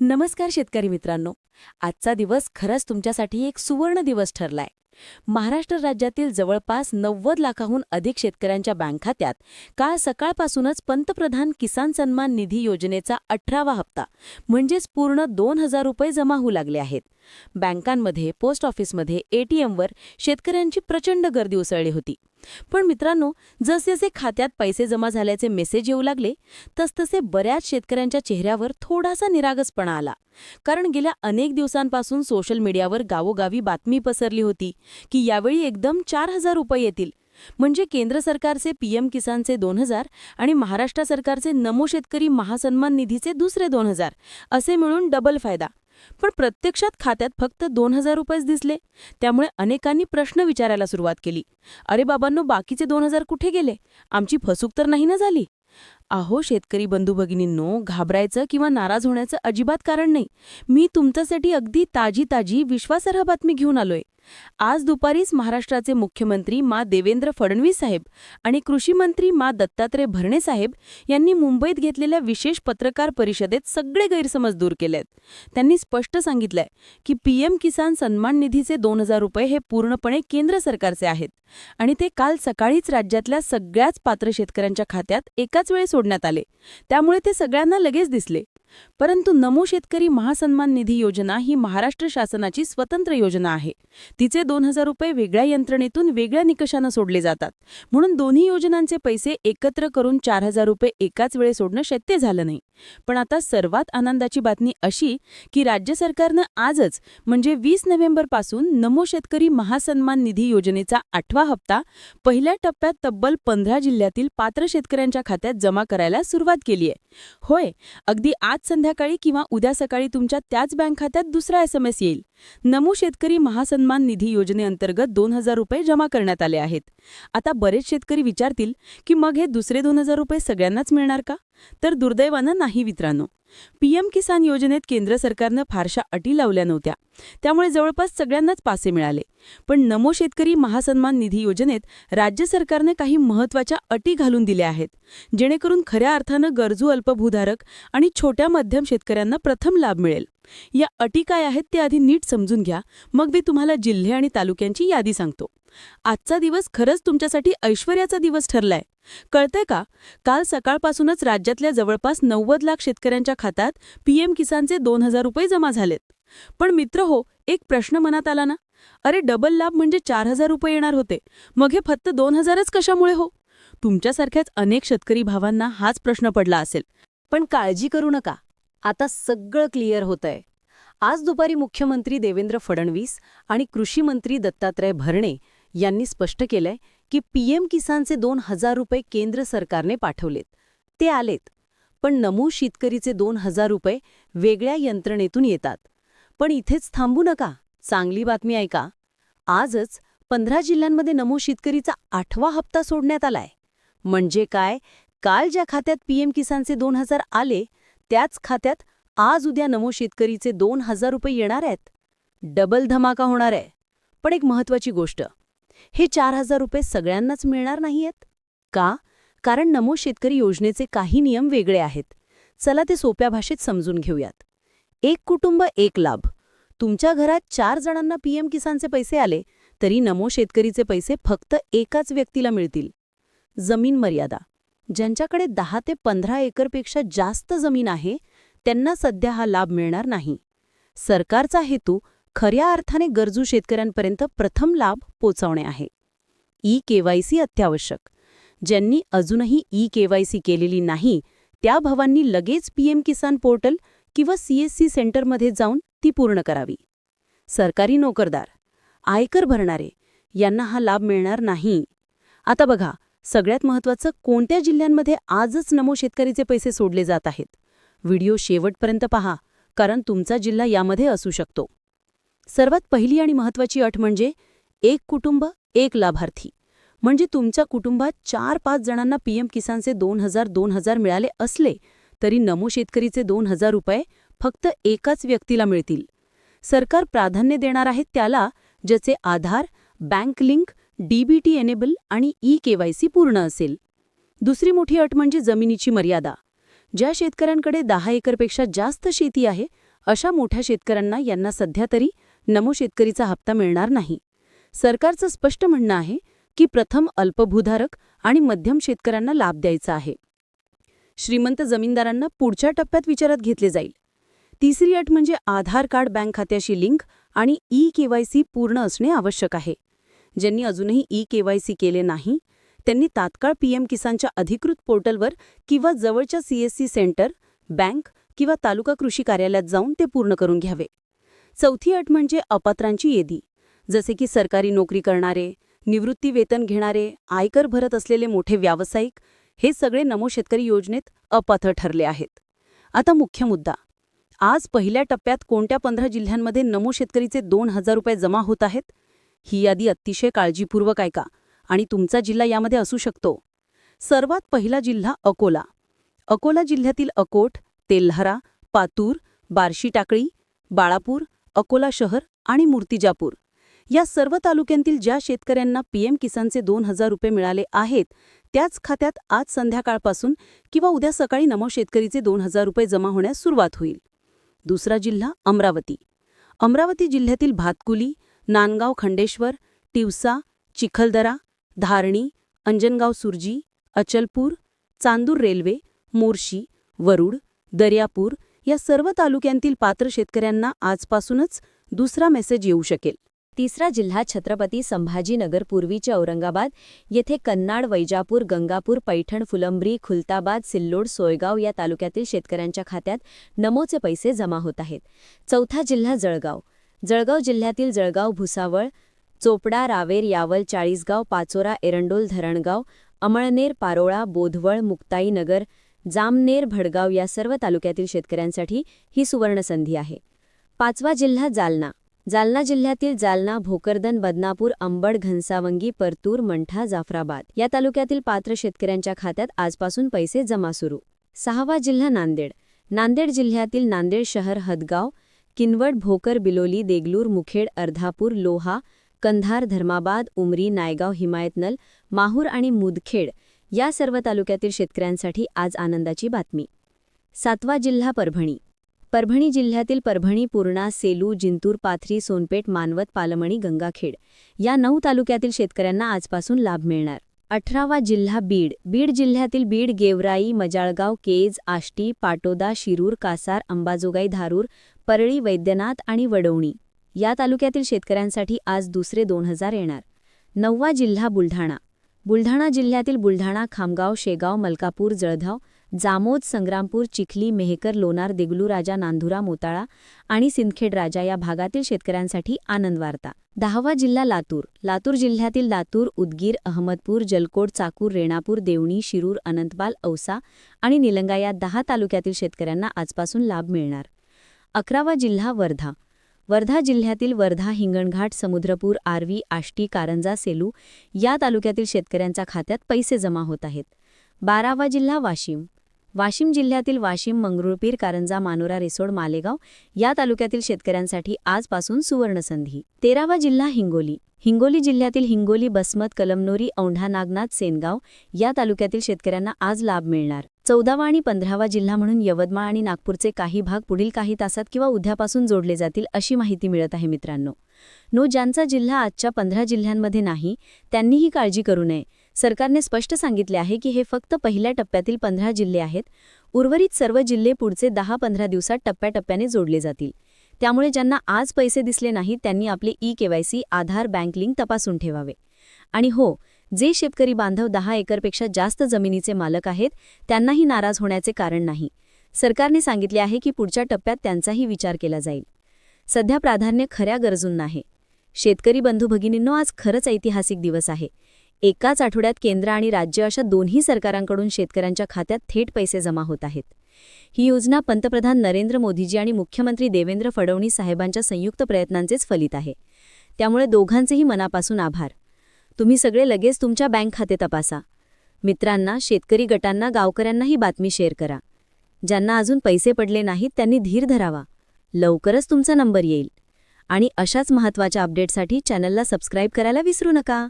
नमस्कार शेतकरी मित्रांनो. आजचा दिवस खरंच तुमच्यासाठी एक सुवर्ण दिवस ठरलाय. महाराष्ट्र राज्यातील जवळपास नव्वद लाखाहून अधिक शेतकऱ्यांच्या बँक खात्यात काल सकाळपासूनच पंतप्रधान किसान सन्मान निधी योजनेचा अठरावा हप्ता म्हणजेच पूर्ण दोन हजार रुपये जमा होऊ लागले आहेत. बँकांमध्ये पोस्ट ऑफिसमध्ये एटीएमवर शेतकऱ्यांची प्रचंड गर्दी उसळली होती. पण मित्रांनो जसजसे खात्यात पैसे जमा झाल्याचे मेसेज येऊ लागले तसतसे बऱ्याच शेतकऱ्यांच्या चेहऱ्यावर थोडासा निरागसपणा आला. कारण गेल्या अनेक दिवसांपासून सोशल मीडियावर गावोगावी बातमी पसरली होती. की यावेळी एकदम चार हजार रुपये येतील. म्हणजे केंद्र सरकारचे पीएम किसानचे दोन हजार आणि महाराष्ट्र सरकारचे नमो शेतकरी महासन्मान निधीचे दुसरे दोन हजार असे मिळून डबल फायदा. पण प्रत्यक्षात खात्यात फक्त दोन हजार रुपयेच दिसले. त्यामुळे अनेकांनी प्रश्न विचारायला सुरुवात केली. अरे बाबांनो बाकीचे दोन हजार कुठे गेले? आमची फसूक तर नाही ना झाली? अहो शेतकरी बंधू भगिनींनो घाबरायचं किंवा नाराज होण्याचं अजिबात कारण नाही. मी तुमच्यासाठी अगदी ताजी ताजी विश्वासार्ह बातमी घेऊन आलोय. आज दुपारीच महाराष्ट्राचे मुख्यमंत्री मा देवेंद्र फडणवीस साहेब आणि कृषी मंत्री मा दत्तात्रय भरणे साहेब यांनी मुंबईत घेतलेल्या विशेष पत्रकार परिषदेत सगळे गैरसमज दूर केलेत. त्यांनी स्पष्ट सांगितलंय की पीएम किसान सन्मान निधीचे दोन हजार रुपये हे पूर्णपणे केंद्र सरकारचे आहेत आणि ते काल सकाळीच राज्यातल्या सगळ्याच पात्र शेतकऱ्यांच्या खात्यात एकाच वेळी सोडण्यात आले. त्यामुळे ते सगळ्यांना लगेच दिसले. परंतु नमो शेतकरी महासन्मान निधी योजना ही महाराष्ट्र शासनाची स्वतंत्र योजना आहे. तिचे दोन हजार रुपये वेगळ्या यंत्रणेतून वेगळ्या निकषानं सोडले जातात. म्हणून दोन्ही योजनांचे पैसे एकत्र करून चार हजार रुपये एकाच वेळे सोडणं शक्य झालं नाही. पण आता सर्वात आनंदाची बातमी अशी की राज्य सरकारनं आजच म्हणजे वीस नोव्हेंबरपासून नमो शेतकरी महासन्मान निधी योजनेचा आठवा हप्ता पहिल्या टप्प्यात तब्बल पंधरा जिल्ह्यातील पात्र शेतकऱ्यांच्या खात्यात जमा करायला सुरुवात केली आहे होय अगदी आज संध्याकाळी किंवा उद्या सकाळी तुमच्या त्याच बँक खात्यात दुसरा एस येईल. नमो शेतकरी महासन्मान निधी योजनेअंतर्गत दोन हजार रुपये जमा करण्यात आले आहेत. आता बरेच शेतकरी विचारतील की मग हे दुसरे दोन हजार रुपये सगळ्यांनाच मिळणार का? तर दुर्दैवानं नाही मित्रांनो. पीएम किसान योजनेत केंद्र सरकारनं फारशा अटी लावल्या नव्हत्या. त्यामुळे जवळपास सगळ्यांनाच पासे मिळाले. पण नमो शेतकरी महासन्मान निधी योजनेत राज्य सरकारने काही महत्त्वाच्या अटी घालून दिल्या आहेत जेणेकरून खऱ्या अर्थानं गरजू अल्पभूधारक आणि छोट्या मध्यम शेतकऱ्यांना प्रथम लाभ मिळेल. या अटी काय आहेत ते आधी नीट समजून घ्या मग मी तुम्हाला जिल्हे आणि तालुक्यांची यादी सांगतो. आजचा दिवस खरंच तुमच्यासाठी ऐश्वर्याचा दिवस ठरलाय. कळतंय का? काल सकाळपासूनच राज्यातल्या जवळपास नव्वद लाख शेतकऱ्यांच्या खात्यात पीएम किसानचे दोन हजार रुपये जमा झालेत. पण मित्र हो एक प्रश्न मनात आला ना? अरे डबल लाभ म्हणजे चार हजार रुपये येणार होते. मग हे फक्त दोन हजारच कशामुळे हो? तुमच्यासारख्याच अनेक शेतकरी भावांना हाच प्रश्न पडला असेल. पण काळजी करू नका. आता सगळं क्लिअर होतंय. आज दुपारी मुख्यमंत्री देवेंद्र फडणवीस आणि कृषी मंत्री दत्तात्रय भरणे यांनी स्पष्ट केलंय की पीएम किसानचे दोन हजार रुपये केंद्र सरकारने पाठवलेत. ते आलेत. पण नमू शेतकरीचे दोन हजार रुपये वेगळ्या यंत्रणेतून येतात. पण इथेच थांबू नका. चांगली बातमी ऐका. आजच पंधरा जिल्ह्यांमध्ये नमो शेतकरीचा आठवा हप्ता सोडण्यात आलाय. म्हणजे काय? काल ज्या खात्यात पीएम किसानचे दोन हजार आले त्याच खात्यात आज उद्या नमो शेतकरीचे दोन हजार रुपये येणार आहेत. डबल धमाका होणार आहे. पण एक महत्वाची गोष्ट हे चार हजार रुपये सगळ्यांनाच मिळणार नाहीयेत? का? कारण नमो शेतकरी योजनेचे काही नियम वेगळे आहेत. चला ते सोप्या भाषेत समजून घेऊयात. एक कुटुंब एक लाभ. तुमच्या घरात चार जणांना पीएम किसानचे पैसे आले तरी नमो शेतकरीचे पैसे फक्त एकाच व्यक्तीला मिळतील. जमीन मर्यादा. ज्यांच्याकडे दहा ते पंधरा एकरपेक्षा जास्त जमीन आहे त्यांना सध्या हा लाभ मिळणार नाही. सरकारचा हेतू खऱ्या अर्थाने गरजू शेतकऱ्यांपर्यंत प्रथम लाभ पोचवणे आहे. ई केवायसी अत्यावश्यक. ज्यांनी अजूनही ई केवायसी केलेली नाही त्या भवांनी लगेच पीएम किसान पोर्टल किंवा सीएससी सेंटरमध्ये जाऊन ती पूर्ण करावी. सरकारी नोकरदार आयकर भरणारे यांना हा लाभ मिळणार नाही. आता बघा सगळ्यात महत्त्वाचं कोणत्या जिल्ह्यांमध्ये आजच नमो शेतकरीचे पैसे सोडले जात आहेत? व्हिडिओ शेवटपर्यंत पहा कारण तुमचा जिल्हा यामध्ये असू शकतो. सर्वात पहिली आणि महत्त्वाची अट म्हणजे एक कुटुंब एक लाभार्थी. म्हणजे तुमच्या कुटुंबात चार पाच जणांना पीएम किसानचे दोन हजार दोन हजार मिळाले असले तरी नमो शेतकरीचे दोन हजार रुपये फक्त एकाच व्यक्तीला मिळतील. सरकार प्राधान्य देणार आहे त्याला ज्याचे Aadhaar bank link DBT enable आणि ई केवायसी पूर्ण असेल. दुसरी मोठी अट म्हणजे जमिनीची मर्यादा. ज्या शेतकऱ्यांकडे दहा एकरपेक्षा जास्त शेती आहे अशा मोठ्या शेतकऱ्यांना यांना सध्या तरी नमो शेतकरीचा हप्ता मिळणार नाही. सरकारचं स्पष्ट म्हणणं आहे की प्रथम अल्पभूधारक आणि मध्यम शेतकऱ्यांना लाभ द्यायचा आहे. श्रीमंत जमीनदारांना पुढच्या टप्प्यात विचारात घेतले जाईल. तिसरी अट म्हणजे आधार कार्ड बँक खात्याशी लिंक आणि ई केवायसी पूर्ण असणे आवश्यक आहे. ज्यांनी अजूनही ई केवायसी केले नाही त्यांनी तात्काळ पीएम किसानच्या अधिकृत पोर्टलवर किंवा जवळच्या सीएससी सेंटर बँक किंवा तालुका कृषी कार्यालयात जाऊन ते पूर्ण करून घ्यावे. चौथी अट म्हणजे अपात्रांची यादी. जसे की सरकारी नोकरी करणारे निवृत्ती वेतन घेणारे आयकर भरत असलेले मोठे व्यावसायिक हे सगळे नमो शेतकरी योजनेत अपात्र ठरले आहेत. आता मुख्य मुद्दा. आज पहिल्या टप्प्यात कोणत्या पंधरा जिल्ह्यांमध्ये नमो शेतकरीचे दोन हजार रुपये जमा होत आहेत? ही यादी अतिशय काळजीपूर्वक ऐका आणि तुमचा जिल्हा यामध्ये असू शकतो. सर्वात पहिला जिल्हा अकोला. अकोला जिल्ह्यातील अकोट तेल्हारा पातूर बार्शी टाकळी बाळापूर अकोला शहर आणि मूर्तिजापूर. या सर्व तालुक्यांतील ज्या शेतकऱ्यांना पीएम किसानचे दोन हजार रुपये मिळाले आहेत त्याच खात्यात आज संध्याकाळपासून किंवा उद्या सकाळी नमो शेतकरीचे दोन हजार रुपये जमा होण्यास सुरुवात होईल. दुसरा जिल्हा अमरावती. अमरावती जिल्ह्यातील भातकुली नांदगाव खंडेश्वर तिवसा चिखलदरा धारणी अंजनगाव सुरजी अचलपूर चांदूर रेल्वे मोर्शी वरुड दर्यापूर या सर्व तालुक्यांतील पात्र शेतकऱ्यांना आजपासूनच दुसरा मेसेज येऊ शकेल. तिसरा जिल्हा छत्रपती संभाजीनगर पूर्वीचे औरंगाबाद येथे कन्नाड वैजापूर गंगापूर पैठण फुलंब्री खुलताबाद सिल्लोड सोयगाव या तालुक्यातील शेतकऱ्यांच्या खात्यात नमोचे पैसे जमा होत आहेत. चौथा जिल्हा जळगाव. जळगाव जिल्ह्यातील जळगाव भुसावळ चोपडा रावेर यावल चाळीसगाव पाचोरा एरंडोल धरणगाव अमळनेर पारोळा बोधवळ मुक्ताईनगर जामनेर भडगाव या सर्व तालुक्यातील शेतकऱ्यांसाठी ही सुवर्णसंधी आहे. पाचवा जिल्हा जालना. जालना जिल्ह्यातील जालना भोकरदन बदनापूर अंबड घनसावंगी परतूर मंठा जाफराबाद या तालुक्यातील पात्र शेतकऱ्यांच्या खात्यात आजपासून पैसे जमा सुरू. सहावा जिल्हा नांदेड. नांदेड जिल्ह्यातील नांदेड शहर हदगाव किनवट भोकर बिलोली देगलूर मुखेड अर्धापूर लोहा कंधार धर्माबाद उमरी नायगाव हिमायतनल माहूर आणि मुदखेड या सर्व तालुक्यातील शेतकऱ्यांसाठी आज आनंदाची बातमी. सातवा जिल्हा परभणी. परभणी जिल्ह्यातील परभणी पूर्णा सेलू जिंतूर पाथरी सोनपेठ मानवत पालमणी गंगाखेड या नऊ तालुक्यातील शेतकऱ्यांना आजपासून लाभ मिळणार. अठरावा जिल्हा बीड. बीड जिल्ह्यातील बीड गेवराई मजाळगाव केज आष्टी पाटोदा शिरूर कासार अंबाजोगाई धारूर परळी वैद्यनाथ आणि वडवणी या तालुक्यातील शेतकऱ्यांसाठी आज दुसरे दोन हजार येणार. नववा जिल्हा बुलढाणा. बुलढाणा जिल्ह्यातील बुलढाणा खामगाव शेगाव मलकापूर जळधाव जामोद संग्रामपूर चिखली मेहकर लोणार देगलू राजा नांदुरा मोताळा आणि सिंदखेड राजा या भागातील शेतकऱ्यांसाठी आनंद वार्ता. दहावा जिल्हा लातूर. लातूर जिल्ह्यातील लातूर उदगीर अहमदपूर जलकोट चाकूर रेणापूर देवणी शिरूर अनंतबाल औसा आणि निलंगा या दहा तालुक्यातील शेतकऱ्यांना आजपासून लाभ मिळणार. अकरावा जिल्हा वर्धा. वर्धा जिल्ह्यातील वर्धा हिंगणघाट समुद्रपूर आर्वी आष्टी कारंजा सेलू या तालुक्यातील शेतकऱ्यांच्या खात्यात पैसे जमा होत आहेत. बारावा जिल्हा वाशिम. वाशिम जिल्ह्यातील वाशिम मंगरुळपीर कारंजा मानोरा रिसोड मालेगाव या तालुक्यातील शेतकऱ्यांसाठी आजपासून सुवर्णसंधी. तेरावा जिल्हा हिंगोली. हिंगोली जिल्ह्यातील हिंगोली बसमत कलमनोरी औंढा नागनाथ सेनगाव या तालुक्यातील शेतकऱ्यांना आज लाभ मिळणार. चौदावा आणि पंधरावा जिल्हा म्हणून यवतमाळ आणि नागपूरचे काही भाग पुढील काही तासात किंवा उद्यापासून जोडले जातील अशी माहिती मिळत आहे मित्रांनो. नो ज्यांचा जिल्हा आजच्या पंधरा जिल्ह्यांमध्ये नाही त्यांनीही काळजी करू नये. सरकारने स्पष्ट सांगितले आहे की हे फक्त पहिल्या टप्प्यातील पंधरा जिल्हे आहेत. उर्वरित सर्व जिल्हे पुढचे दहा पंधरा दिवसात टप्प्याटप्प्याने जोडले जातील. त्यामुळे ज्यांना आज पैसे दिसले नाहीत त्यांनी आपले e KYC Aadhaar bank link तपासून ठेवावे. आणि हो जे शेतकरी बांधव दहा एकरपेक्षा जास्त जमिनीचे मालक आहेत त्यांनाही नाराज होण्याचे कारण नाही. सरकारने सांगितले आहे की पुढच्या टप्प्यात त्यांचाही विचार केला जाईल. सध्या प्राधान्य खऱ्या गरजूंना आहे. शेतकरी बंधू भगिनींनो आज खरंच ऐतिहासिक दिवस आहे. एकाच आठवड्यात केंद्र आणि राज्य अशा दोन्ही सरकारांकडून शेतकऱ्यांच्या खात्यात थेट पैसे जमा होत आहेत. ही योजना पंतप्रधान नरेंद्र मोदीजी आणि मुख्यमंत्री देवेंद्र फडणवीस साहेबांच्या संयुक्त प्रयत्नांचेच फलित आहे. त्यामुळे दोघांचेही मनापासून आभार. तुम्ही सगळे लगेच तुमच्या बँक खाते तपासा. मित्रांना शेतकरी गटांना गावकऱ्यांना ही बातमी शेअर करा. ज्यांना अजून पैसे पडले नाहीत त्यांनी धीर धरावा. लवकरच तुमचा नंबर येईल. आणि अशाच महत्त्वाच्या अपडेटसाठी चॅनलला सबस्क्राईब करायला विसरू नका.